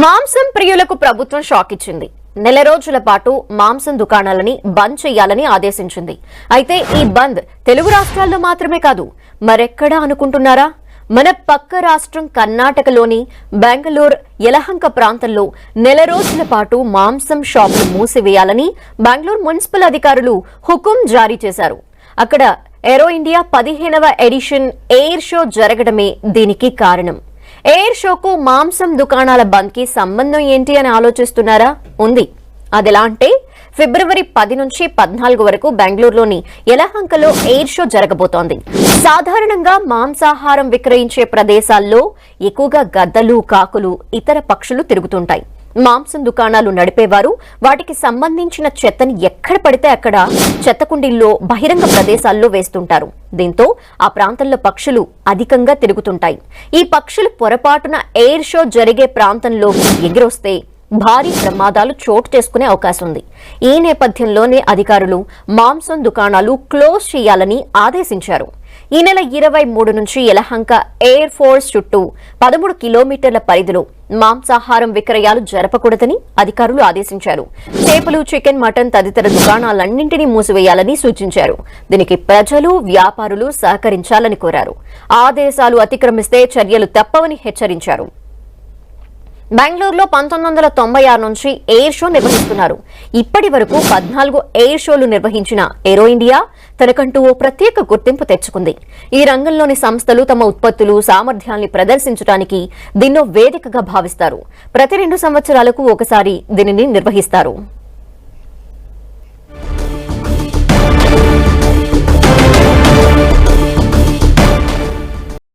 మాంసం ప్రియులకు ప్రభుత్వం షాక్ ఇచ్చింది. నెల రోజుల పాటు మాంసం దుకాణాలని బంద్ చేయాలని ఆదేశించింది. అయితే ఈ బంద్ తెలుగు రాష్ట్రాల్లో మాత్రమే కాదు మరెక్కడా అనుకుంటున్నారా? మన పక్క రాష్ట్రం కర్ణాటకలోని బెంగళూరు యలహంక ప్రాంతంలో నెల రోజుల పాటు మాంసం షాపులు మూసివేయాలని బెంగళూరు మున్సిపల్ అధికారులు హుకుం జారీ చేశారు. అక్కడ ఏరో ఇండియా పదిహేనవ ఎడిషన్ ఎయిర్ షో జరగడమే దీనికి కారణం. ఎయిర్ షోకు మాంసం దుకాణాల బంద్కి సంబంధం ఏంటి అని ఆలోచిస్తున్నారా? ఉంది. అదెలా అంటే ఫిబ్రవరి పది నుంచి పద్నాలుగు వరకు బెంగళూరులోని యలహంకలో ఎయిర్ షో జరగబోతోంది. సాధారణంగా మాంసాహారం విక్రయించే ప్రదేశాల్లో ఎక్కువగా గద్దలు కాకులు ఇతర పక్షులు తిరుగుతుంటాయి. మాంసం దుకాణాలు నడిపేవారు. వాటికి సంబంధించిన చెత్తని ఎక్కడ పడితే అక్కడ చెత్త కుండీల్లో బహిరంగ ప్రదేశాల్లో వేస్తుంటారు. దీంతో ఆ ప్రాంతంలో పక్షులు అధికంగా తిరుగుతుంటాయి. ఈ పక్షులు పొరపాటున ఎయిర్ షో జరిగే ప్రాంతంలో ఎగిరొస్తే భారీ ప్రమాదాలు చోటు చేసుకునే అవకాశం ఉంది. ఈ నేపథ్యంలోనే అధికారులు మాంసం దుకాణాలు క్లోజ్ చేయాలని ఆదేశించారు. ఈ నెల ఇరవై మూడు నుంచి యలహంక ఎయిర్ ఫోర్స్ చుట్టూ పదమూడు కిలోమీటర్ల పరిధిలో మాంసాహారం విక్రయాలు జరపకూడదని అధికారులు ఆదేశించారు. చేపలు చికెన్ మటన్ తదితర దుకాణాలన్నింటినీ మూసివేయాలని సూచించారు. దీనికి ప్రజలు వ్యాపారులు సహకరించాలని కోరారు. ఆదేశాలు అతిక్రమిస్తే చర్యలు తప్పవని హెచ్చరించారు. బెంగళూరులో పంతొమ్మిది వందల తొంభై ఆరు నుంచి ఎయిర్ షో నిర్వహిస్తున్నారు. ఇప్పటి వరకు పద్నాలుగు ఎయిర్ షోలు నిర్వహించిన ఏరో ఇండియా తనకంటూ ఓ ప్రత్యేక గుర్తింపు తెచ్చుకుంది. ఈ రంగంలోని సంస్థలు తమ ఉత్పత్తులు సామర్థ్యాల్ని ప్రదర్శించడానికి దీన్నో వేదికగా భావిస్తారు. ప్రతి రెండు సంవత్సరాలకు ఒకసారి దీనిని నిర్వహిస్తారు.